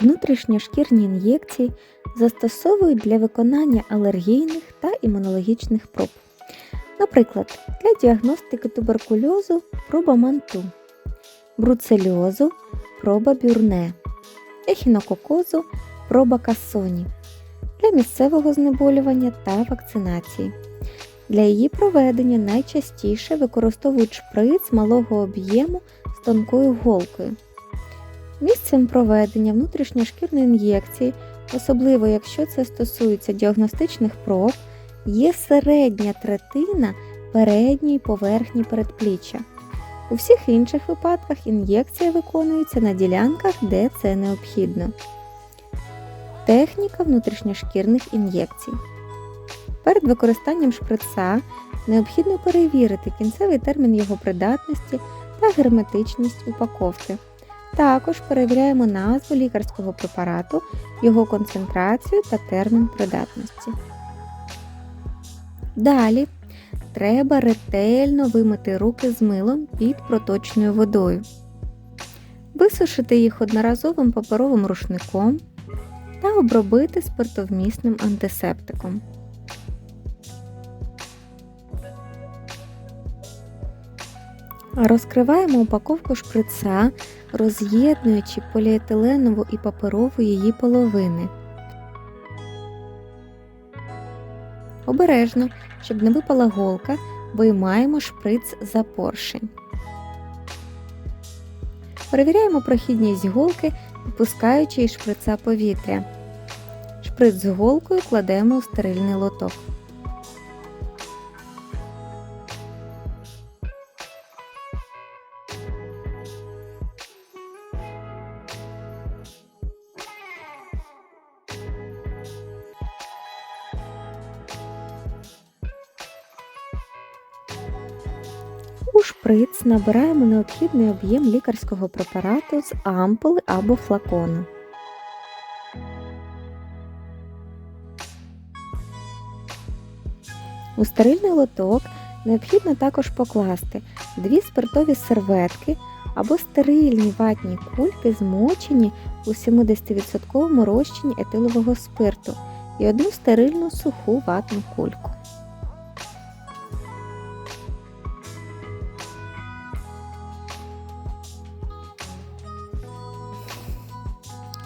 Внутрішньошкірні ін'єкції застосовують для виконання алергійних та імунологічних проб. Наприклад, для діагностики туберкульозу проба манту, бруцельозу проба бюрне, ехінококозу проба кассоні, для місцевого знеболювання та вакцинації. Для її проведення найчастіше використовують шприц малого об'єму з тонкою голкою. Місцем проведення внутрішньошкірної ін'єкції, особливо якщо це стосується діагностичних проб, є середня третина передньої поверхні передпліччя. У всіх інших випадках ін'єкція виконується на ділянках, де це необхідно. Техніка внутрішньошкірних ін'єкцій. Перед використанням шприца необхідно перевірити кінцевий термін його придатності та герметичність упаковки. Також перевіряємо назву лікарського препарату, його концентрацію та термін придатності. Далі треба ретельно вимити руки з милом під проточною водою, висушити їх одноразовим паперовим рушником та обробити спиртовмісним антисептиком. Розкриваємо упаковку шприца, роз'єднуючи поліетиленову і паперову її половини. Обережно, щоб не випала голка, виймаємо шприц за поршень. Перевіряємо прохідність голки, випускаючи із шприца повітря. Шприц з голкою кладемо у стерильний лоток. У шприц набираємо необхідний об'єм лікарського препарату з ампули або флакону. У стерильний лоток необхідно також покласти дві спиртові серветки або стерильні ватні кульки, змочені у 70% розчині етилового спирту і одну стерильну суху ватну кульку.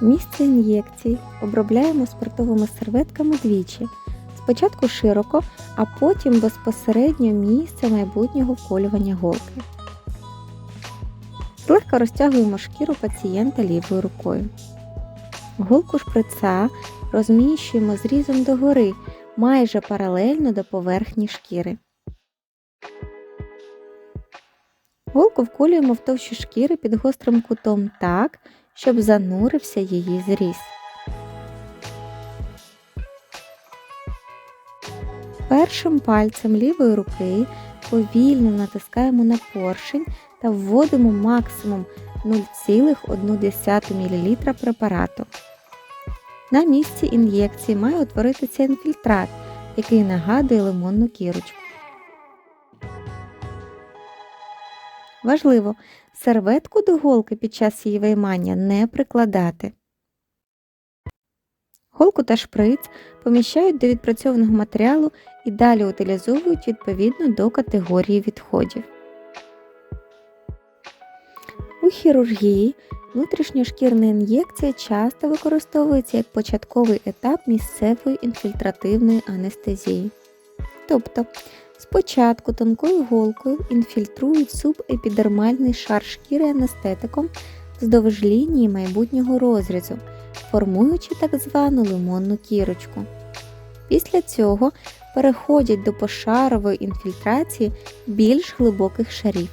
Місце ін'єкцій обробляємо спиртовими серветками двічі. Спочатку широко, а потім безпосередньо місце майбутнього вколювання голки. Злегка розтягуємо шкіру пацієнта лівою рукою. Голку шприца розміщуємо зрізом догори, майже паралельно до поверхні шкіри. Голку вколюємо в товщу шкіри під гострим кутом так, щоб занурився її зріз. Першим пальцем лівої руки повільно натискаємо на поршень та вводимо максимум 0,1 мл препарату. На місці ін'єкції має утворитися інфільтрат, який нагадує лимонну кірочку. Важливо, серветку до голки під час її виймання не прикладати. Голку та шприц поміщають до відпрацьованого матеріалу і далі утилізовують відповідно до категорії відходів. У хірургії внутрішньошкірна ін'єкція часто використовується як початковий етап місцевої інфільтративної анестезії. Тобто спочатку тонкою голкою інфільтрують субепідермальний шар шкіри анестетиком вздовж лінії майбутнього розрізу, формуючи так звану лимонну кірочку. Після цього переходять до пошарової інфільтрації більш глибоких шарів.